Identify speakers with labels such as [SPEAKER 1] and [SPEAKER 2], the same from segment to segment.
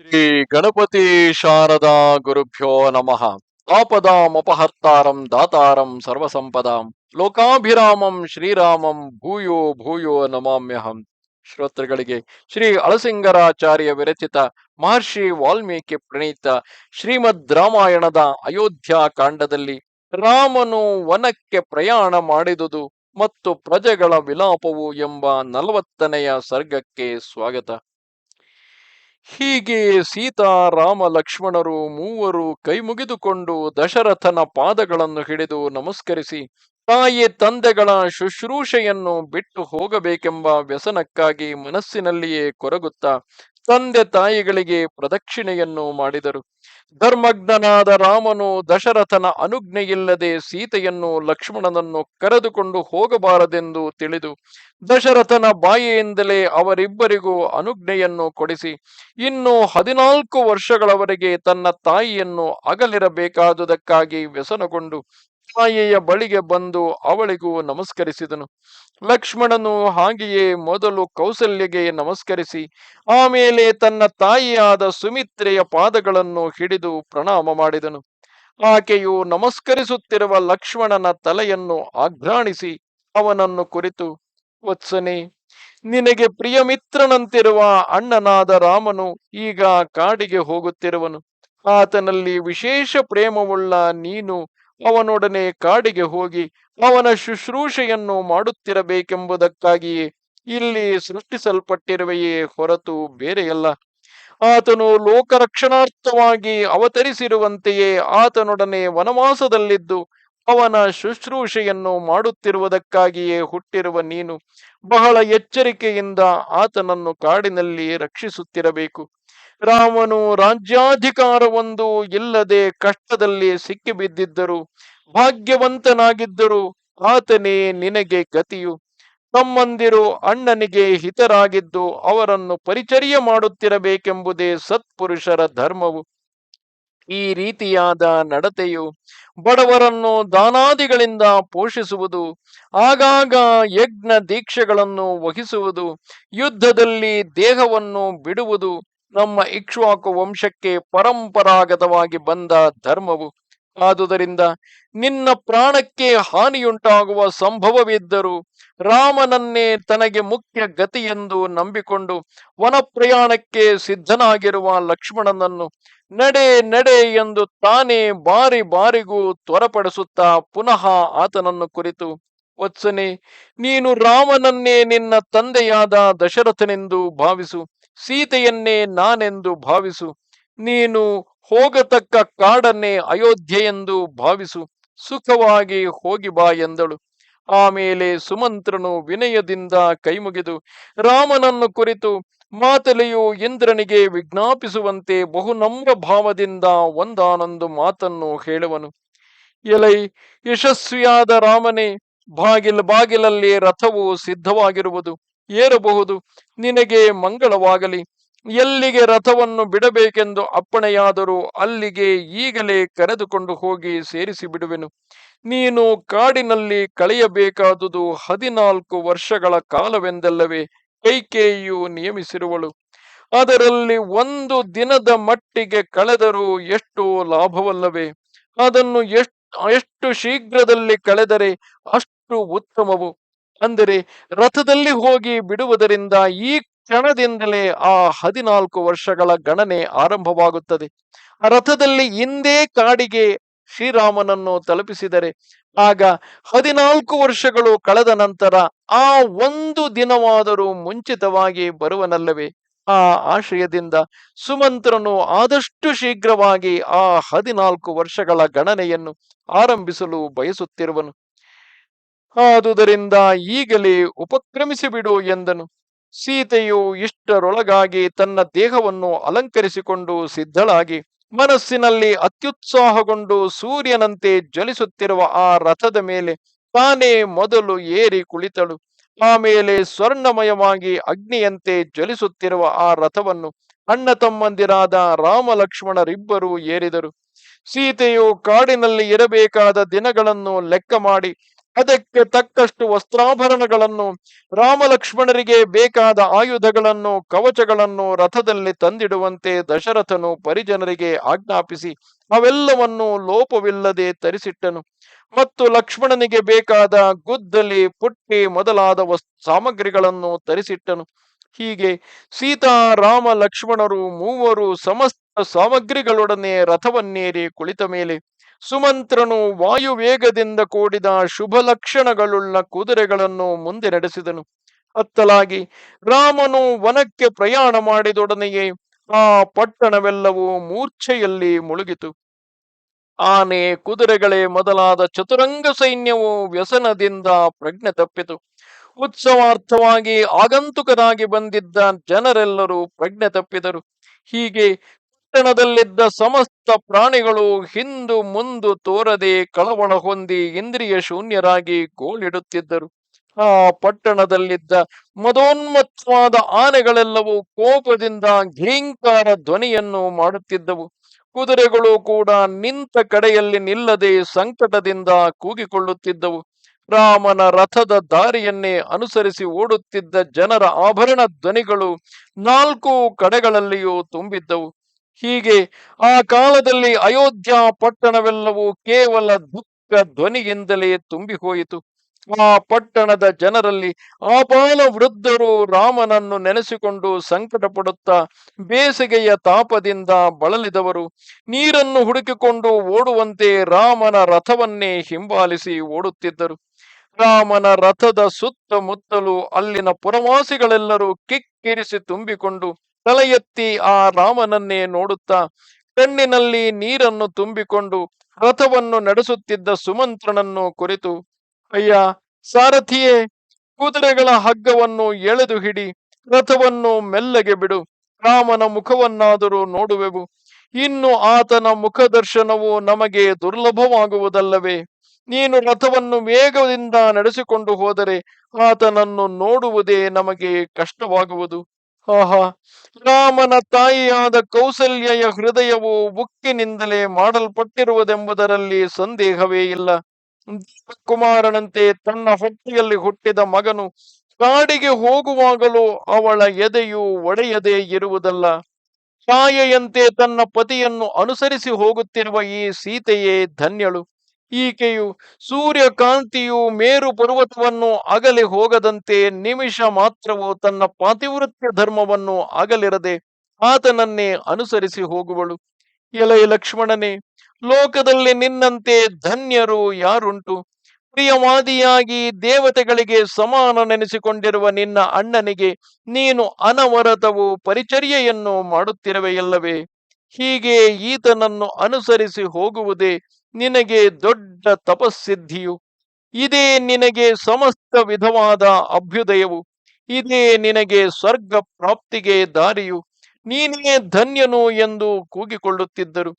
[SPEAKER 1] ಶ್ರೀ ಗಣಪತಿ ಶಾರದಾ ಗುರುಭ್ಯೋ ನಮಃ. ಆಪದಾಮಪಹರ್ತಾರಂ ದಾತಾರಂ ಸರ್ವಸಂಪದಾಂ. ಲೋಕಾಭಿರಾಮಂ ಶ್ರೀರಾಮಂ ಭೂಯೋ ಭೂಯೋ ನಮಾಮ್ಯಹಂ. ಶ್ರೋತೃಗಳಿಗೆ ಶ್ರೀ ಅಳಸಿಂಗರಾಚಾರ್ಯ ವಿರಚಿತ ಮಹರ್ಷಿ ವಾಲ್ಮೀಕಿ ಪ್ರಣೀತ ಶ್ರೀಮದ್ ರಾಮಾಯಣದ ಅಯೋಧ್ಯ ಕಾಂಡದಲ್ಲಿ ರಾಮನು ವನಕ್ಕೆ ಪ್ರಯಾಣ ಮಾಡಿದುದು ಮತ್ತು ಪ್ರಜೆಗಳ ವಿಲಾಪವು ಎಂಬ ನಲವತ್ತನೆಯ ಸರ್ಗಕ್ಕೆ ಸ್ವಾಗತ. ಹೀಗೆ ಸೀತಾ ರಾಮ ಲಕ್ಷ್ಮಣರು ಮೂವರು ಕೈ ಮುಗಿದುಕೊಂಡು ದಶರಥನ ಪಾದಗಳನ್ನು ಹಿಡಿದು ನಮಸ್ಕರಿಸಿ, ತಾಯಿ ತಂದೆಗಳ ಶುಶ್ರೂಷೆಯನ್ನು ಬಿಟ್ಟು ಹೋಗಬೇಕೆಂಬ ವ್ಯಸನಕ್ಕಾಗಿ ಮನಸ್ಸಿನಲ್ಲಿಯೇ ಕೊರಗುತ್ತಾ ತಂದೆ ತಾಯಿಗಳಿಗೆ ಪ್ರದಕ್ಷಿಣೆಯನ್ನು ಮಾಡಿದರು. ಧರ್ಮಜ್ಞನಾದ ರಾಮನು ದಶರಥನ ಅನುಜ್ಞೆಯಿಲ್ಲದೆ ಸೀತೆಯನ್ನು ಲಕ್ಷ್ಮಣನನ್ನು ಕರೆದುಕೊಂಡು ಹೋಗಬಾರದೆಂದು ತಿಳಿದು, ದಶರಥನ ಬಾಯಿಯಿಂದಲೇ ಅವರಿಬ್ಬರಿಗೂ ಅನುಜ್ಞೆಯನ್ನು ಕೊಡಿಸಿ, ಇನ್ನು ಹದಿನಾಲ್ಕು ವರ್ಷಗಳವರೆಗೆ ತನ್ನ ತಾಯಿಯನ್ನು ಅಗಲಿರಬೇಕಾದುದಕ್ಕಾಗಿ ವ್ಯಸನಗೊಂಡು ತಾಯಿಯ ಬಳಿಗೆ ಬಂದು ಅವಳಿಗೂ ನಮಸ್ಕರಿಸಿದನು. ಲಕ್ಷ್ಮಣನು ಹಾಗೆಯೇ ಮೊದಲು ಕೌಸಲ್ಯಗೆ ನಮಸ್ಕರಿಸಿ, ಆಮೇಲೆ ತನ್ನ ತಾಯಿಯಾದ ಸುಮಿತ್ರೆಯ ಪಾದಗಳನ್ನು ಹಿಡಿದು ಪ್ರಣಾಮ ಮಾಡಿದನು. ಆಕೆಯು ನಮಸ್ಕರಿಸುತ್ತಿರುವ ಲಕ್ಷ್ಮಣನ ತಲೆಯನ್ನು ಆಘ್ರಾಣಿಸಿ ಅವನನ್ನು ಕುರಿತು, ವತ್ಸನೆ, ನಿನಗೆ ಪ್ರಿಯ ಮಿತ್ರನಂತಿರುವ ಅಣ್ಣನಾದ ರಾಮನು ಈಗ ಕಾಡಿಗೆ ಹೋಗುತ್ತಿರುವನು. ಆತನಲ್ಲಿ ವಿಶೇಷ ಪ್ರೇಮವುಳ್ಳ ನೀನು ಅವನೊಡನೆ ಕಾಡಿಗೆ ಹೋಗಿ ಅವನ ಶುಶ್ರೂಷೆಯನ್ನು ಮಾಡುತ್ತಿರಬೇಕೆಂಬುದಕ್ಕಾಗಿಯೇ ಇಲ್ಲಿ ಸೃಷ್ಟಿಸಲ್ಪಟ್ಟಿರುವೆಯೇ ಹೊರತು ಬೇರೆಯಲ್ಲ. ಆತನು ಲೋಕರಕ್ಷಣಾರ್ಥವಾಗಿ ಅವತರಿಸಿರುವಂತೆಯೇ ಆತನೊಡನೆ ವನವಾಸದಲ್ಲಿದ್ದು ಅವನ ಶುಶ್ರೂಷೆಯನ್ನು ಮಾಡುತ್ತಿರುವುದಕ್ಕಾಗಿಯೇ ಹುಟ್ಟಿರುವ ನೀನು. ಬಹಳ ಎಚ್ಚರಿಕೆಯಿಂದ ಆತನನ್ನು ಕಾಡಿನಲ್ಲಿ ರಕ್ಷಿಸುತ್ತಿರಬೇಕು. ರಾಮನು ರಾಜ್ಯಾಧಿಕಾರವೊಂದು ಇಲ್ಲದೆ ಕಷ್ಟದಲ್ಲಿ ಸಿಕ್ಕಿಬಿದ್ದಿದ್ದರು, ಭಾಗ್ಯವಂತನಾಗಿದ್ದರು, ಆತನೇ ನಿನಗೆ ಗತಿಯು. ತಮ್ಮಂದಿರು ಅಣ್ಣನಿಗೆ ಹಿತರಾಗಿದ್ದು ಅವರನ್ನು ಪರಿಚರ್ಯ ಮಾಡುತ್ತಿರಬೇಕೆಂಬುದೇ ಸತ್ಪುರುಷರ ಧರ್ಮವು. ಈ ರೀತಿಯಾದ ನಡತೆಯು ಬಡವರನ್ನು ದಾನಾದಿಗಳಿಂದ ಪೋಷಿಸುವುದು, ಆಗಾಗ ಯಜ್ಞ ದೀಕ್ಷೆಗಳನ್ನು ವಹಿಸುವುದು, ಯುದ್ಧದಲ್ಲಿ ದೇಹವನ್ನು ಬಿಡುವುದು ನಮ್ಮ ಇಕ್ಷ್ವಾಕು ವಂಶಕ್ಕೆ ಪರಂಪರಾಗತವಾಗಿ ಬಂದ ಧರ್ಮವು. ಆದುದರಿಂದ ನಿನ್ನ ಪ್ರಾಣಕ್ಕೆ ಹಾನಿಯುಂಟಾಗುವ ಸಂಭವವಿದ್ದರೂ ರಾಮನನ್ನೇ ತನಗೆ ಮುಖ್ಯ ಗತಿಯೆಂದು ನಂಬಿಕೊಂಡು ವನಪ್ರಯಾಣಕ್ಕೆ ಸಿದ್ಧನಾಗಿರುವ ಲಕ್ಷ್ಮಣನನ್ನು ನಡೆ ನಡೆ ಎಂದು ತಾನೇ ಬಾರಿ ಬಾರಿಗೂ ತ್ವರಪಡಿಸುತ್ತಾ ಪುನಃ ಆತನನ್ನು ಕುರಿತು, ವತ್ಸನೆ, ನೀನು ರಾಮನನ್ನೇ ನಿನ್ನ ತಂದೆಯಾದ ದಶರಥನೆಂದು ಭಾವಿಸು. ಸೀತೆಯನ್ನೇ ನಾನೆಂದು ಭಾವಿಸು. ನೀನು ಹೋಗತಕ್ಕ ಕಾಡನ್ನೇ ಅಯೋಧ್ಯೆ ಎಂದು ಭಾವಿಸು. ಸುಖವಾಗಿ ಹೋಗಿ ಬಾ ಎಂದಳು. ಆಮೇಲೆ ಸುಮಂತ್ರನು ವಿನಯದಿಂದ ಕೈಮುಗಿದು, ರಾಮನನ್ನು ಕುರಿತು ಮಾತಲೆಯು ಇಂದ್ರನಿಗೆ ವಿಜ್ಞಾಪಿಸುವಂತೆ ಬಹುನಮ್ರ ಭಾವದಿಂದ ಒಂದಾನೊಂದು ಮಾತನ್ನು ಹೇಳುವನು. ಎಲೈ, ಯಶಸ್ವಿಯಾದ ರಾಮನೇ, ಬಾಗಿಲ ಬಾಗಿಲಲ್ಲಿ ರಥವು ಸಿದ್ಧವಾಗಿರುವುದು. ಏರಬಹುದು? ನಿನಗೆ ಮಂಗಳವಾಗಲಿ. ಎಲ್ಲಿಗೆ ರಥವನ್ನು ಬಿಡಬೇಕೆಂದು ಅಪ್ಪಣೆಯಾದರೂ ಅಲ್ಲಿಗೆ ಈಗಲೇ ಕರೆದುಕೊಂಡು ಹೋಗಿ ಸೇರಿಸಿ ಬಿಡುವೆನು ನೀನು ಕಾಡಿನಲ್ಲಿ ಕಳೆಯಬೇಕಾದುದು ಹದಿನಾಲ್ಕು ವರ್ಷಗಳ ಕಾಲವೆಂದಲ್ಲವೇ? ಕೈಕೇಯಿಯು ನಿಯಮಿಸಿರುವಳು. ಅದರಲ್ಲಿ ಒಂದು ದಿನದ ಮಟ್ಟಿಗೆ ಕಳೆದರೂ ಎಷ್ಟು ಲಾಭವಲ್ಲವೇ? ಅದನ್ನು ಎಷ್ಟು ಎಷ್ಟು ಶೀಘ್ರದಲ್ಲಿ ಕಳೆದರೆ ಅಷ್ಟು ಉತ್ತಮವು? ಅಂದರೆ ರಥದಲ್ಲಿ ಹೋಗಿ ಬಿಡುವುದರಿಂದ ಈ ಕ್ಷಣದಿಂದಲೇ ಆ ಹದಿನಾಲ್ಕು ವರ್ಷಗಳ ಗಣನೆ ಆರಂಭವಾಗುತ್ತದೆ. ರಥದಲ್ಲಿ ಹಿಂದೆ ಕಾಡಿಗೆ ಶ್ರೀರಾಮನನ್ನು ತಲುಪಿಸಿದರೆ ಆಗ ಹದಿನಾಲ್ಕು ವರ್ಷಗಳು ಕಳೆದ ನಂತರ ಆ ಒಂದು ದಿನವಾದರೂ ಮುಂಚಿತವಾಗಿ ಬರುವನಲ್ಲವೇ? ಆ ಆಶ್ರಯದಿಂದ ಸುಮಂತ್ರನು ಆದಷ್ಟು ಶೀಘ್ರವಾಗಿ ಆ ಹದಿನಾಲ್ಕು ವರ್ಷಗಳ ಗಣನೆಯನ್ನು ಆರಂಭಿಸಲು ಬಯಸುತ್ತಿರುವನು. ಆದುದರಿಂದ ಈಗಲೇ ಉಪಕ್ರಮಿಸಿಬಿಡು ಎಂದನು. ಸೀತೆಯು ಇಷ್ಟರೊಳಗಾಗಿ ತನ್ನ ದೇಹವನ್ನು ಅಲಂಕರಿಸಿಕೊಂಡು ಸಿದ್ಧಳಾಗಿ ಮನಸ್ಸಿನಲ್ಲಿ ಅತ್ಯುತ್ಸಾಹಗೊಂಡು ಸೂರ್ಯನಂತೆ ಜಲಿಸುತ್ತಿರುವ ಆ ರಥದ ಮೇಲೆ ತಾನೇ ಮೊದಲು ಏರಿ ಕುಳಿತಳು. ಆಮೇಲೆ ಸ್ವರ್ಣಮಯವಾಗಿ ಅಗ್ನಿಯಂತೆ ಜಲಿಸುತ್ತಿರುವ ಆ ರಥವನ್ನು ಅಣ್ಣ ತಮ್ಮಂದಿರಾದ ರಾಮ ಲಕ್ಷ್ಮಣರಿಬ್ಬರೂ ಏರಿದರು. ಸೀತೆಯು ಕಾಡಿನಲ್ಲಿ ಇರಬೇಕಾದ ದಿನಗಳನ್ನು ಲೆಕ್ಕ ಮಾಡಿ ಅದಕ್ಕೆ ತಕ್ಕಷ್ಟು ವಸ್ತ್ರಾಭರಣಗಳನ್ನು ರಾಮ ಲಕ್ಷ್ಮಣರಿಗೆ ಬೇಕಾದ ಆಯುಧಗಳನ್ನು, ಕವಚಗಳನ್ನು ರಥದಲ್ಲಿ ತಂದಿಡುವಂತೆ ದಶರಥನು ಪರಿಜನರಿಗೆ ಆಜ್ಞಾಪಿಸಿ ಅವೆಲ್ಲವನ್ನು ಲೋಪವಿಲ್ಲದೆ ತರಿಸಿಟ್ಟನು. ಮತ್ತು ಲಕ್ಷ್ಮಣನಿಗೆ ಬೇಕಾದ ಗುದ್ದಲಿ, ಪುಟ್ಟಿ ಮೊದಲಾದ ವಸ್, ಸಾಮಗ್ರಿಗಳನ್ನು ತರಿಸಿಟ್ಟನು. ಹೀಗೆ ಸೀತಾ, ರಾಮ, ಲಕ್ಷ್ಮಣರು ಮೂವರು ಸಮಸ್ತ ಸಾಮಗ್ರಿಗಳೊಡನೆ ರಥವನ್ನೇರಿ ಕುಳಿತ ಮೇಲೆ ಸುಮಂತ್ರನು ವಾಯುವೇಗದಿಂದ ಕೂಡಿದ ಶುಭ ಲಕ್ಷಣಗಳುಳ್ಳ ಕುದುರೆಗಳನ್ನು ಮುಂದೆ ನಡೆಸಿದನು ಅತ್ತಲಾಗಿ, ರಾಮನು ವನಕ್ಕೆ ಪ್ರಯಾಣ ಮಾಡಿದೊಡನೆಯೇ ಆ ಪಟ್ಟಣವೆಲ್ಲವೂ ಮೂರ್ಛೆಯಲ್ಲಿ ಮುಳುಗಿತು. ಆನೆ, ಕುದುರೆಗಳೇ ಮೊದಲಾದ ಚತುರಂಗ ಸೈನ್ಯವು ವ್ಯಸನದಿಂದ ಪ್ರಜ್ಞೆ ತಪ್ಪಿತು. ಉತ್ಸವಾರ್ಥವಾಗಿ ಆಗಂತುಕರಾಗಿ ಬಂದಿದ್ದ ಜನರೆಲ್ಲರೂ ಪ್ರಜ್ಞೆ ತಪ್ಪಿದರು. ಹೀಗೆ ಪಟ್ಟಣದಲ್ಲಿದ್ದ ಸಮಸ್ತ ಪ್ರಾಣಿಗಳು ಹಿಂದು ಮುಂದು ತೋರದೆ ಕಳವಳ ಹೊಂದಿ ಇಂದ್ರಿಯ ಶೂನ್ಯರಾಗಿ ಗೋಳಿಡುತ್ತಿದ್ದರು. ಆ ಪಟ್ಟಣದಲ್ಲಿದ್ದ ಮದೋನ್ಮತ್ವಾದ ಆನೆಗಳೆಲ್ಲವೂ ಕೋಪದಿಂದ ಘೀಂಕಾರ ಧ್ವನಿಯನ್ನು ಮಾಡುತ್ತಿದ್ದವು. ಕುದುರೆಗಳು ಕೂಡ ನಿಂತ ಕಡೆಯಲ್ಲಿ ನಿಲ್ಲದೆ ಸಂಕಟದಿಂದ ಕೂಗಿಕೊಳ್ಳುತ್ತಿದ್ದವು. ರಾಮನ ರಥದ ದಾರಿಯನ್ನೇ ಅನುಸರಿಸಿ ಓಡುತ್ತಿದ್ದ ಜನರ ಆಭರಣ ಧ್ವನಿಗಳು ನಾಲ್ಕು ಕಡೆಗಳಲ್ಲಿಯೂ ತುಂಬಿದ್ದವು. ಹೀಗೆ ಆ ಕಾಲದಲ್ಲಿ ಅಯೋಧ್ಯ ಪಟ್ಟಣವೆಲ್ಲವೂ ಕೇವಲ ದುಃಖ ಧ್ವನಿಯಿಂದಲೇ ತುಂಬಿ ಹೋಯಿತು ಆ ಪಟ್ಟಣದ ಜನರಲ್ಲಿ ಆಪಾಲ ವೃದ್ಧರು ರಾಮನನ್ನು ನೆನೆಸಿಕೊಂಡು ಸಂಕಟ ಪಡುತ್ತಾ ಬೇಸಿಗೆಯ ತಾಪದಿಂದ ಬಳಲಿದವರು. ನೀರನ್ನು ಹುಡುಕಿಕೊಂಡು ಓಡುವಂತೆ ರಾಮನ ರಥವನ್ನೇ ಹಿಂಬಾಲಿಸಿ ಓಡುತ್ತಿದ್ದರು. ರಾಮನ ರಥದ ಸುತ್ತಮುತ್ತಲು ಅಲ್ಲಿನ ಪುರವಾಸಿಗಳೆಲ್ಲರೂ ಕಿಕ್ಕಿರಿಸಿ ತುಂಬಿಕೊಂಡು ತಲೆ ಎತ್ತಿ ಆ ರಾಮನನ್ನೇ ನೋಡುತ್ತಾ ಕಣ್ಣಿನಲ್ಲಿ ನೀರನ್ನು ತುಂಬಿಕೊಂಡು ರಥವನ್ನು ನಡೆಸುತ್ತಿದ್ದ ಸುಮಂತ್ರನನ್ನು ಕುರಿತು, ಅಯ್ಯ, ಸಾರಥಿಯೇ ಕುದುರೆಗಳ ಹಗ್ಗವನ್ನು ಎಳೆದು ಹಿಡಿ, ರಥವನ್ನು ಮೆಲ್ಲಗೆ ಬಿಡು, ರಾಮನ ಮುಖವನ್ನಾದರೂ ನೋಡುವೆವು. ಇನ್ನು ಆತನ ಮುಖದರ್ಶನವು ನಮಗೆ ದುರ್ಲಭವಾಗುವುದಲ್ಲವೇ? ನೀನು ರಥವನ್ನು ವೇಗದಿಂದ ನಡೆಸಿಕೊಂಡು ಹೋದರೆ ಆತನನ್ನು ನೋಡುವುದೇ ನಮಗೆ ಕಷ್ಟವಾಗುವುದು. ಆಹಾ, ರಾಮನ ತಾಯಿಯಾದ ಕೌಸಲ್ಯಯ ಹೃದಯವು ಉಕ್ಕಿನಿಂದಲೇ ಮಾಡಲ್ಪಟ್ಟಿರುವುದೆಂಬುದರಲ್ಲಿ ಸಂದೇಹವೇ ಇಲ್ಲ. ಕುಮಾರನಂತೆ ತನ್ನ ಹೊಟ್ಟೆಯಲ್ಲಿ ಹುಟ್ಟಿದ ಮಗನು ಕಾಡಿಗೆ ಹೋಗುವಾಗಲೂ ಅವಳ ಎದೆಯು ಒಡೆಯದೇ ಇರುವುದಲ್ಲ. ಛಾಯೆಯಂತೆ ತನ್ನ ಪತಿಯನ್ನು ಅನುಸರಿಸಿ ಹೋಗುತ್ತಿರುವ ಈ ಸೀತೆಯೇ ಧನ್ಯಳು. ಈಕೆಯು ಸೂರ್ಯಕಾಂತಿಯು ಮೇರು ಪರ್ವತವನ್ನು ಅಗಲಿ ಹೋಗದಂತೆ ನಿಮಿಷ ಮಾತ್ರವು ತನ್ನ ಪಾತಿವೃತ್ಯ ಧರ್ಮವನ್ನು ಅಗಲಿರದೆ ಆತನನ್ನೇ ಅನುಸರಿಸಿ ಹೋಗುವಳು. ಎಲೈ ಲಕ್ಷ್ಮಣನೇ, ಲೋಕದಲ್ಲಿ ನಿನ್ನಂತೆ ಧನ್ಯರು ಯಾರುಂಟು? ಪ್ರಿಯವಾದಿಯಾಗಿ ದೇವತೆಗಳಿಗೆ ಸಮಾನ ನೆನೆಸಿಕೊಂಡಿರುವ ನಿನ್ನ ಅಣ್ಣನಿಗೆ ನೀನು ಅನವರತವು ಪರಿಚರ್ಯೆಯನ್ನು ಮಾಡುತ್ತಿರುವೆಯಲ್ಲವೇ? ಹೀಗೆ ಈತನನ್ನು ಅನುಸರಿಸಿ ಹೋಗುವುದೇ ನಿನಗೆ ದೊಡ್ಡ ತಪಸ್ಸಿದ್ಧಿಯು. ಇದೇ ನಿನಗೆ ಸಮಸ್ತ ವಿಧವಾದ ಅಭ್ಯುದಯವು. ಇದೇ ನಿನಗೆ ಸ್ವರ್ಗ ಪ್ರಾಪ್ತಿಗೆ ದಾರಿಯು. ನೀನೇ ಧನ್ಯನು ಎಂದು ಕೂಗಿಕೊಳ್ಳುತ್ತಿದ್ದರು.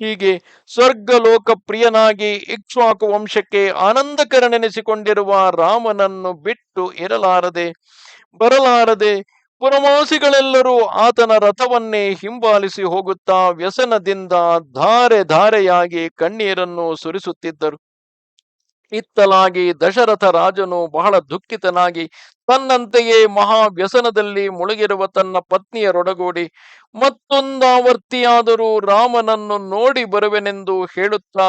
[SPEAKER 1] ಹೀಗೆ ಸ್ವರ್ಗ ಲೋಕಪ್ರಿಯನಾಗಿ ಇಕ್ಷ್ವಾಕು ವಂಶಕ್ಕೆ ಆನಂದಕರನೆನಿಸಿಕೊಂಡಿರುವ ರಾಮನನ್ನು ಬಿಟ್ಟು ಇರಲಾರದೆ, ಬರಲಾರದೆ ಪುರವಾಸಿಗಳೆಲ್ಲರೂ ಆತನ ರಥವನ್ನೇ ಹಿಂಬಾಲಿಸಿ ಹೋಗುತ್ತಾ ವ್ಯಸನದಿಂದ ಧಾರೆ ಧಾರೆಯಾಗಿ ಕಣ್ಣೀರನ್ನು ಸುರಿಸುತ್ತಿದ್ದರು. ಇತ್ತಲಾಗಿ ದಶರಥ ರಾಜನು ಬಹಳ ದುಃಖಿತನಾಗಿ ತನ್ನಂತೆಯೇ ಮಹಾ ವ್ಯಸನದಲ್ಲಿ ಮುಳುಗಿರುವ ತನ್ನ ಪತ್ನಿಯರೊಡಗೂಡಿ ಮತ್ತೊಂದಾವರ್ತಿಯಾದರೂ ರಾಮನನ್ನು ನೋಡಿ ಬರುವೆನೆಂದು ಹೇಳುತ್ತಾ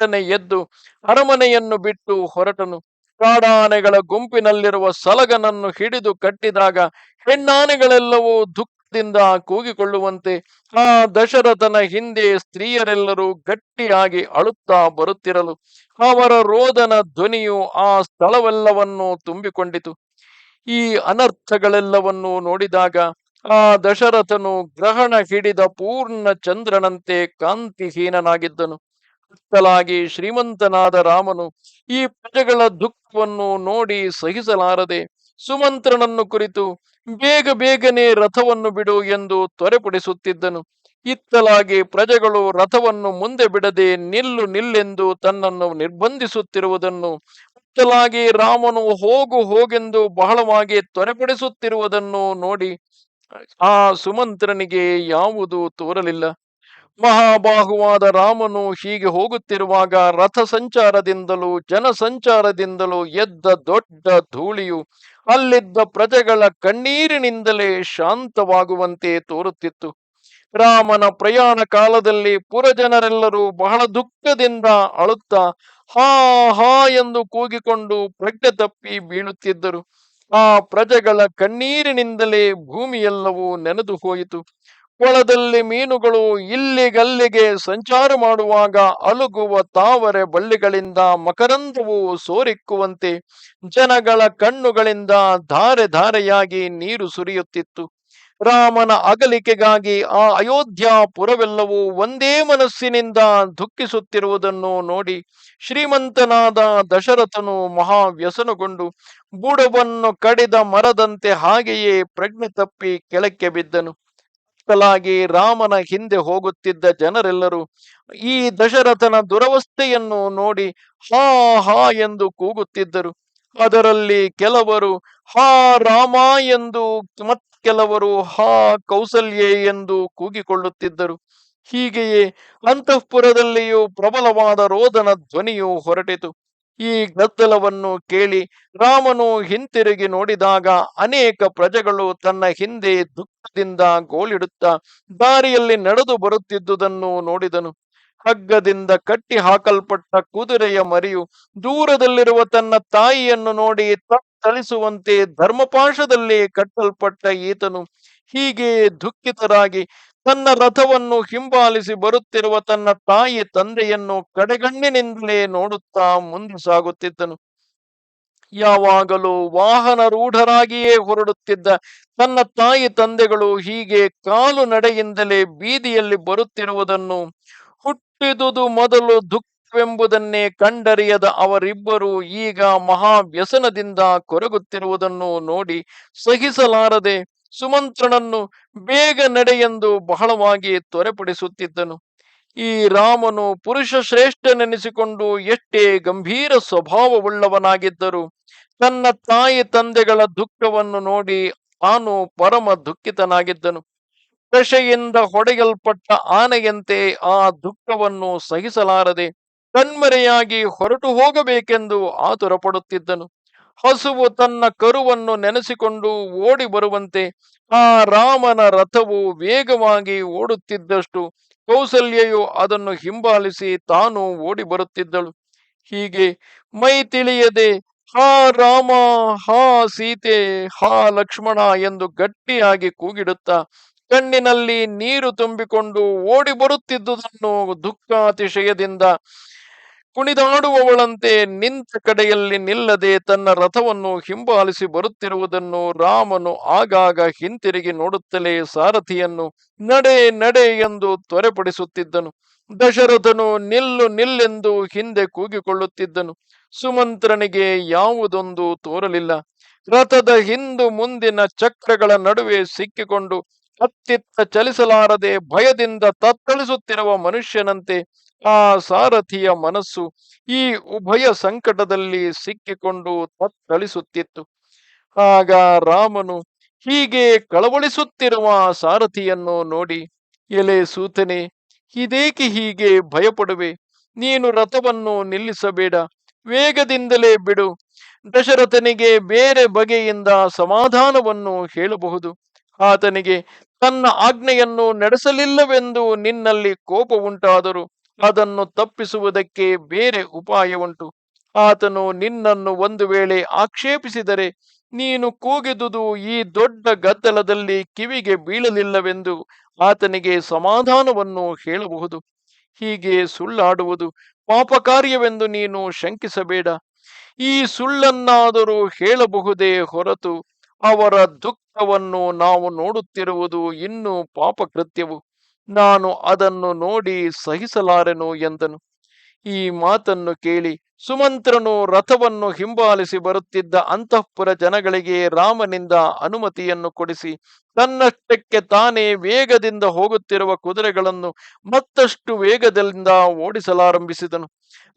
[SPEAKER 1] ತನ್ನ ಎದ್ದು ಅರಮನೆಯನ್ನು ಬಿಟ್ಟು ಹೊರಟನು. ಕಾಡಾನೆಗಳ ಗುಂಪಿನಲ್ಲಿರುವ ಸಲಗನನ್ನು ಹಿಡಿದು ಕಟ್ಟಿದಾಗ ಹೆಣ್ಣಾನೆಗಳೆಲ್ಲವೂ ದುಃಖದಿಂದ ಕೂಗಿಕೊಳ್ಳುವಂತೆ ಆ ದಶರಥನ ಹಿಂದೆ ಸ್ತ್ರೀಯರೆಲ್ಲರೂ ಗಟ್ಟಿಯಾಗಿ ಅಳುತ್ತಾ ಬರುತ್ತಿರಲು ಅವರ ರೋದನ ಧ್ವನಿಯು ಆ ಸ್ಥಳವೆಲ್ಲವನ್ನು ತುಂಬಿಕೊಂಡಿತು. ಈ ಅನರ್ಥಗಳೆಲ್ಲವನ್ನು ನೋಡಿದಾಗ ಆ ದಶರಥನು ಗ್ರಹಣ ಹಿಡಿದ ಪೂರ್ಣ ಚಂದ್ರನಂತೆ ಕಾಂತಿಹೀನನಾಗಿದ್ದನು. ಅತ್ತಲಾಗಿ ಶ್ರೀಮಂತನಾದ ರಾಮನು ಈ ಪ್ರಜೆಗಳ ದುಃಖವನ್ನು ನೋಡಿ ಸಹಿಸಲಾರದೆ ಸುಮಂತ್ರನನ್ನು ಕುರಿತು ಬೇಗ ಬೇಗನೆ ರಥವನ್ನು ಬಿಡು ಎಂದು ತ್ವರೆಪಡಿಸುತ್ತಿದ್ದನು. ಇತ್ತಲಾಗಿ ಪ್ರಜೆಗಳು ರಥವನ್ನು ಮುಂದೆ ಬಿಡದೆ ನಿಲ್ಲು ನಿಲ್ಲೆಂದು ತನ್ನನ್ನು ನಿರ್ಬಂಧಿಸುತ್ತಿರುವುದನ್ನು ಇತ್ತಲಾಗಿ ರಾಮನು ಹೋಗು ಹೋಗೆಂದು ಬಹಳವಾಗಿ ತ್ವರೆಪಡಿಸುತ್ತಿರುವುದನ್ನು ನೋಡಿ ಆ ಸುಮಂತ್ರನಿಗೆ ಯಾವುದು ತೋರಲಿಲ್ಲ. ಮಹಾಬಾಹುವಾದ ರಾಮನು ಹೀಗೆ ಹೋಗುತ್ತಿರುವಾಗ ರಥ ಸಂಚಾರದಿಂದಲೂ ಜನಸಂಚಾರದಿಂದಲೂ ಎದ್ದ ದೊಡ್ಡ ಧೂಳಿಯು ಅಲ್ಲಿದ್ದ ಪ್ರಜೆಗಳ ಕಣ್ಣೀರಿನಿಂದಲೇ ಶಾಂತವಾಗುವಂತೆ ತೋರುತ್ತಿತ್ತು. ರಾಮನ ಪ್ರಯಾಣ ಕಾಲದಲ್ಲಿ ಪುರಜನರೆಲ್ಲರೂ ಬಹಳ ದುಃಖದಿಂದ ಅಳುತ್ತಾ ಹಾ ಹಾ ಎಂದು ಕೂಗಿಕೊಂಡು ಪ್ರಜ್ಞೆ ತಪ್ಪಿ ಬೀಳುತ್ತಿದ್ದರು. ಆ ಪ್ರಜೆಗಳ ಕಣ್ಣೀರಿನಿಂದಲೇ ಭೂಮಿಯೆಲ್ಲವೂ ನೆನೆದು ಹೋಯಿತು. ಕೊಳದಲ್ಲಿ ಮೀನುಗಳು ಇಲ್ಲಿಗಲ್ಲಿಗೆ ಸಂಚಾರ ಮಾಡುವಾಗ ಅಲುಗುವ ತಾವರೆ ಬಳ್ಳಿಗಳಿಂದ ಮಕರಂದವು ಸೋರಿಕ್ಕುವಂತೆ ಜನಗಳ ಕಣ್ಣುಗಳಿಂದ ಧಾರೆ ಧಾರೆಯಾಗಿ ನೀರು ಸುರಿಯುತ್ತಿತ್ತು. ರಾಮನ ಅಗಲಿಕೆಗಾಗಿ ಆ ಅಯೋಧ್ಯಾಪುರವೆಲ್ಲವೂ ಒಂದೇ ಮನಸ್ಸಿನಿಂದ ದುಃಖಿಸುತ್ತಿರುವುದನ್ನು ನೋಡಿ ಶ್ರೀಮಂತನಾದ ದಶರಥನು ಮಹಾ ವ್ಯಸನಗೊಂಡು ಬುಡವನ್ನು ಕಡಿದ ಮರದಂತೆ ಹಾಗೆಯೇ ಪ್ರಜ್ಞೆ ತಪ್ಪಿ ಕೆಳಕ್ಕೆ ಬಿದ್ದನು. ಅಷ್ಟಲಾಗಿ ರಾಮನ ಹಿಂದೆ ಹೋಗುತ್ತಿದ್ದ ಜನರೆಲ್ಲರೂ ಈ ದಶರಥನ ದುರವಸ್ಥೆಯನ್ನು ನೋಡಿ ಹಾ ಹಾ ಎಂದು ಕೂಗುತ್ತಿದ್ದರು. ಅದರಲ್ಲಿ ಕೆಲವರು ಹಾ, ರಾಮ ಎಂದು ಮತ್ ಕೆಲವರು ಹಾ, ಕೌಸಲ್ಯೆ ಎಂದು ಕೂಗಿಕೊಳ್ಳುತ್ತಿದ್ದರು. ಹೀಗೆಯೇ ಅಂತಃಪುರದಲ್ಲಿಯೂ ಪ್ರಬಲವಾದ ರೋದನ ಧ್ವನಿಯು ಹೊರಟಿತು. ಈ ಗದ್ದಲವನ್ನು ಕೇಳಿ ರಾಮನು ಹಿಂತಿರುಗಿ ನೋಡಿದಾಗ ಅನೇಕ ಪ್ರಜೆಗಳು ತನ್ನ ಹಿಂದೆ ದುಃಖದಿಂದ ಗೋಳಿಡುತ್ತಾ ದಾರಿಯಲ್ಲಿ ನಡೆದು ಬರುತ್ತಿದ್ದುದನ್ನು ನೋಡಿದನು. ಹಗ್ಗದಿಂದ ಕಟ್ಟಿ ಹಾಕಲ್ಪಟ್ಟ ಕುದುರೆಯ ಮರಿಯು ದೂರದಲ್ಲಿರುವ ತನ್ನ ತಾಯಿಯನ್ನು ನೋಡಿ ತಳಿಸುವಂತೆ ಧರ್ಮಪಾಶದಲ್ಲಿ ಕಟ್ಟಲ್ಪಟ್ಟ ಈತನು ಹೀಗೆ ದುಃಖಿತರಾಗಿ ತನ್ನ ರಥವನ್ನು ಹಿಂಬಾಲಿಸಿ ಬರುತ್ತಿರುವ ತನ್ನ ತಾಯಿ ತಂದೆಯನ್ನು ಕಡೆಗಣ್ಣಿನಿಂದಲೇ ನೋಡುತ್ತಾ ಮುಂದೆ ಸಾಗುತ್ತಿದ್ದನು. ಯಾವಾಗಲೂ ವಾಹನ ರೂಢರಾಗಿಯೇ ಹೊರಡುತ್ತಿದ್ದ ತನ್ನ ತಾಯಿ ತಂದೆಗಳು ಹೀಗೆ ಕಾಲು ನಡೆಯಿಂದಲೇ ಬೀದಿಯಲ್ಲಿ ಬರುತ್ತಿರುವುದನ್ನು ಹುಟ್ಟಿದುದು ಮೊದಲು ದುಃಖವೆಂಬುದನ್ನೇ ಕಂಡರಿಯದ ಅವರಿಬ್ಬರು ಈಗ ಮಹಾ ವ್ಯಸನದಿಂದ ಕೊರಗುತ್ತಿರುವುದನ್ನು ನೋಡಿ ಸಹಿಸಲಾರದೆ ಸುಮಂತ್ರನನ್ನು ಬೇಗ ನಡೆಯೆಂದು ಬಹಳವಾಗಿ ತ್ವರೆಪಡಿಸುತ್ತಿದ್ದನು. ಈ ರಾಮನು ಪುರುಷ ಶ್ರೇಷ್ಠನೆನಿಸಿಕೊಂಡು ಎಷ್ಟೇ ಗಂಭೀರ ಸ್ವಭಾವವುಳ್ಳವನಾಗಿದ್ದರು ತನ್ನ ತಾಯಿ ತಂದೆಗಳ ದುಃಖವನ್ನು ನೋಡಿ ಆನು ಪರಮ ದುಃಖಿತನಾಗಿದ್ದನು. ದಶೆಯಿಂದ ಹೊಡೆಯಲ್ಪಟ್ಟ ಆನೆಯಂತೆ ಆ ದುಃಖವನ್ನು ಸಹಿಸಲಾರದೆ ಕಣ್ಮರೆಯಾಗಿ ಹೊರಟು ಹೋಗಬೇಕೆಂದು ಆತುರ ಪಡುತ್ತಿದ್ದನು ಹಸುವು ತನ್ನ ಕರುವನ್ನು ನೆನೆಸಿಕೊಂಡು ಓಡಿ ಬರುವಂತೆ ಆ ರಾಮನ ರಥವು ವೇಗವಾಗಿ ಓಡುತ್ತಿದ್ದಷ್ಟು ಕೌಸಲ್ಯೆಯು ಅದನ್ನು ಹಿಂಬಾಲಿಸಿ ತಾನು ಓಡಿ ಬರುತ್ತಿದ್ದಳು. ಹೀಗೆ ಮೈ ತಿಳಿಯದೆ, ಹಾ ರಾಮ, ಹಾ ಸೀತೆ, ಹಾ ಲಕ್ಷ್ಮಣ ಎಂದು ಗಟ್ಟಿಯಾಗಿ ಕೂಗಿಡುತ್ತಾ ಕಣ್ಣಿನಲ್ಲಿ ನೀರು ತುಂಬಿಕೊಂಡು ಓಡಿ ಬರುತ್ತಿದ್ದುದನ್ನು ದುಃಖಾತಿಶಯದಿಂದ ಕುಣಿದಾಡುವವಳಂತೆ ನಿಂತ ಕಡೆಯಲ್ಲಿ ನಿಲ್ಲದೆ ತನ್ನ ರಥವನ್ನು ಹಿಂಬಾಲಿಸಿ ಬರುತ್ತಿರುವುದನ್ನು ರಾಮನು ಆಗಾಗ ಹಿಂತಿರುಗಿ ನೋಡುತ್ತಲೇ ಸಾರಥಿಯನ್ನು ನಡೆ ನಡೆ ಎಂದು ತ್ವರೆಪಡಿಸುತ್ತಿದ್ದನು. ದಶರಥನು ನಿಲ್ಲು, ನಿಲ್ಲೆಂದು ಹಿಂದೆ ಕೂಗಿಕೊಳ್ಳುತ್ತಿದ್ದನು. ಸುಮಂತ್ರನಿಗೆ ಯಾವುದೊಂದು ತೋರಲಿಲ್ಲ. ರಥದ ಹಿಂದು ಮುಂದಿನ ಚಕ್ರಗಳ ನಡುವೆ ಸಿಕ್ಕಿಕೊಂಡು ಅತ್ತಿತ್ತ ಚಲಿಸಲಾರದೆ ಭಯದಿಂದ ತತ್ತಳಿಸುತ್ತಿರುವ ಮನುಷ್ಯನಂತೆ ಆ ಸಾರಥಿಯ ಮನಸ್ಸು ಈ ಉಭಯ ಸಂಕಟದಲ್ಲಿ ಸಿಕ್ಕಿಕೊಂಡು ತತ್ತಳಿಸುತ್ತಿತ್ತು. ಆಗ ರಾಮನು ಹೀಗೆ ಕಳವಳಿಸುತ್ತಿರುವ ಸಾರಥಿಯನ್ನು ನೋಡಿ, ಎಲೆ ಸೂತನೆ, ಇದೇಕೆ ಹೀಗೆ ಭಯಪಡುವೆ? ನೀನು ರಥವನ್ನು ನಿಲ್ಲಿಸಬೇಡ, ವೇಗದಿಂದಲೇ ಬಿಡು. ದಶರಥನಿಗೆ ಬೇರೆ ಬಗೆಯಿಂದ ಸಮಾಧಾನವನ್ನು ಹೇಳಬಹುದು. ಆತನಿಗೆ ತನ್ನ ಆಜ್ಞೆಯನ್ನು ನಡೆಸಲಿಲ್ಲವೆಂದು ನಿನ್ನಲ್ಲಿ ಕೋಪ ಉಂಟಾದರೂ ಅದನ್ನು ತಪ್ಪಿಸುವುದಕ್ಕೆ ಬೇರೆ ಉಪಾಯ ಉಂಟು. ಆತನು ನಿನ್ನನ್ನು ಒಂದು ವೇಳೆ ಆಕ್ಷೇಪಿಸಿದರೆ ನೀನು ಕೂಗಿದುದು ಈ ದೊಡ್ಡ ಗದ್ದಲದಲ್ಲಿ ಕಿವಿಗೆ ಬೀಳಲಿಲ್ಲವೆಂದು ಆತನಿಗೆ ಸಮಾಧಾನವನ್ನು ಹೇಳಬಹುದು. ಹೀಗೆ ಸುಳ್ಳಾಡುವುದು ಪಾಪ ಕಾರ್ಯವೆಂದು ನೀನು ಶಂಕಿಸಬೇಡ. ಈ ಸುಳ್ಳನ್ನಾದರೂ ಹೇಳಬಹುದೇ ಹೊರತು ಅವರ ದುಃಖವನ್ನು ನಾವು ನೋಡುತ್ತಿರುವುದು ಇನ್ನೂ ಪಾಪಕೃತ್ಯವು. ನಾನು ಅದನ್ನು ನೋಡಿ ಸಹಿಸಲಾರೆನು ಎಂದನು. ಈ ಮಾತನ್ನು ಕೇಳಿ ಸುಮಂತ್ರನು ರಥವನ್ನು ಹಿಂಬಾಲಿಸಿ ಬರುತ್ತಿದ್ದ ಅಂತಃಪುರ ಜನಗಳಿಗೆ ರಾಮನಿಂದ ಅನುಮತಿಯನ್ನು ಕೊಡಿಸಿ, ತನ್ನಷ್ಟಕ್ಕೆ ತಾನೇ ವೇಗದಿಂದ ಹೋಗುತ್ತಿರುವ ಕುದುರೆಗಳನ್ನು ಮತ್ತಷ್ಟು ವೇಗದಿಂದ ಓಡಿಸಲಾರಂಭಿಸಿದನು.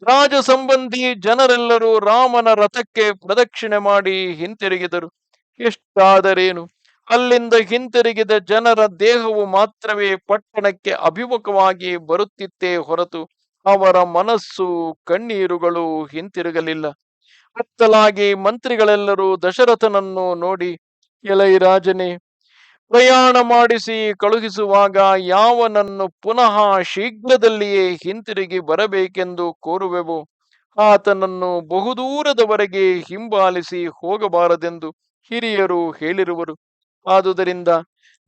[SPEAKER 1] ರಾಜ ಸಂಬಂಧಿ ಜನರೆಲ್ಲರೂ ರಾಮನ ರಥಕ್ಕೆ ಪ್ರದಕ್ಷಿಣೆ ಮಾಡಿ ಹಿಂತಿರುಗಿದರು. ಎಷ್ಟಾದರೇನು? ಅಲ್ಲಿಂದ ಹಿಂತಿರುಗಿದ ಜನರ ದೇಹವು ಮಾತ್ರವೇ ಪಟ್ಟಣಕ್ಕೆ ಅಭಿಮುಖವಾಗಿ ಬರುತ್ತಿತ್ತೇ ಹೊರತು ಅವರ ಮನಸ್ಸು, ಕಣ್ಣೀರುಗಳು ಹಿಂತಿರುಗಲಿಲ್ಲ. ಅತ್ತಲಾಗಿ ಮಂತ್ರಿಗಳೆಲ್ಲರೂ ದಶರಥನನ್ನು ನೋಡಿ, ಎಲೈ ರಾಜನೇ, ಪ್ರಯಾಣ ಮಾಡಿಸಿ ಕಳುಹಿಸುವಾಗ ಯಾವನನ್ನು ಪುನಃ ಶೀಘ್ರದಲ್ಲಿಯೇ ಹಿಂತಿರುಗಿ ಬರಬೇಕೆಂದು ಕೋರುವೆವು. ಆತನನ್ನು ಬಹುದೂರದವರೆಗೆ ಹಿಂಬಾಲಿಸಿ ಹೋಗಬಾರದೆಂದು ಹಿರಿಯರು ಹೇಳಿರುವರು. ಆದುದರಿಂದ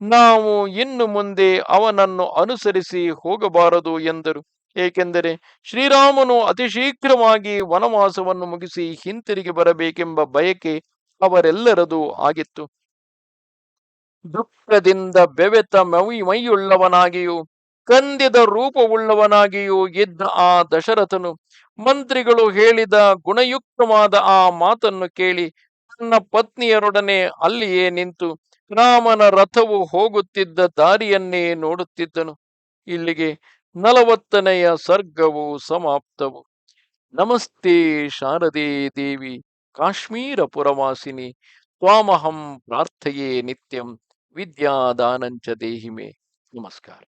[SPEAKER 1] ನಾವು ಇನ್ನು ಮುಂದೆ ಅವನನ್ನು ಅನುಸರಿಸಿ ಹೋಗಬಾರದು ಎಂದರು. ಏಕೆಂದರೆ ಶ್ರೀರಾಮನು ಅತಿ ಶೀಘ್ರವಾಗಿ ವನವಾಸವನ್ನು ಮುಗಿಸಿ ಹಿಂತಿರುಗಿ ಬರಬೇಕೆಂಬ ಬಯಕೆ ಅವರೆಲ್ಲರದು ಆಗಿತ್ತು. ದುಃಖದಿಂದ ಬೆವೆತ ಮೈ ಮೈಯುಳ್ಳವನಾಗಿಯೂ, ಕಂದಿದ ರೂಪವುಳ್ಳವನಾಗಿಯೂ ಇದ್ದ ಆ ದಶರಥನು ಮಂತ್ರಿಗಳು ಹೇಳಿದ ಗುಣಯುಕ್ತವಾದ ಆ ಮಾತನ್ನು ಕೇಳಿ ತನ್ನ ಪತ್ನಿಯರೊಡನೆ ಅಲ್ಲಿಯೇ ನಿಂತು ರಾಮನ ರಥವು ಹೋಗುತ್ತಿದ್ದ ದಾರಿಯನ್ನೇ ನೋಡುತ್ತಿದ್ದನು. ಇಲ್ಲಿಗೆ ನಲವತ್ತನೆಯ ಸರ್ಗವು ಸಮಾಪ್ತವು. ನಮಸ್ತೆ ಶಾರದೆ ದೇವಿ ಕಾಶ್ಮೀರ ಪುರವಾಸಿನಿ ತ್ವಾಮಹಂ ಪ್ರಾರ್ಥೆಯೇ ನಿತ್ಯಂ ವಿದ್ಯಾದಾನಂಚ ದೇಹಿಮೆ. ನಮಸ್ಕಾರ.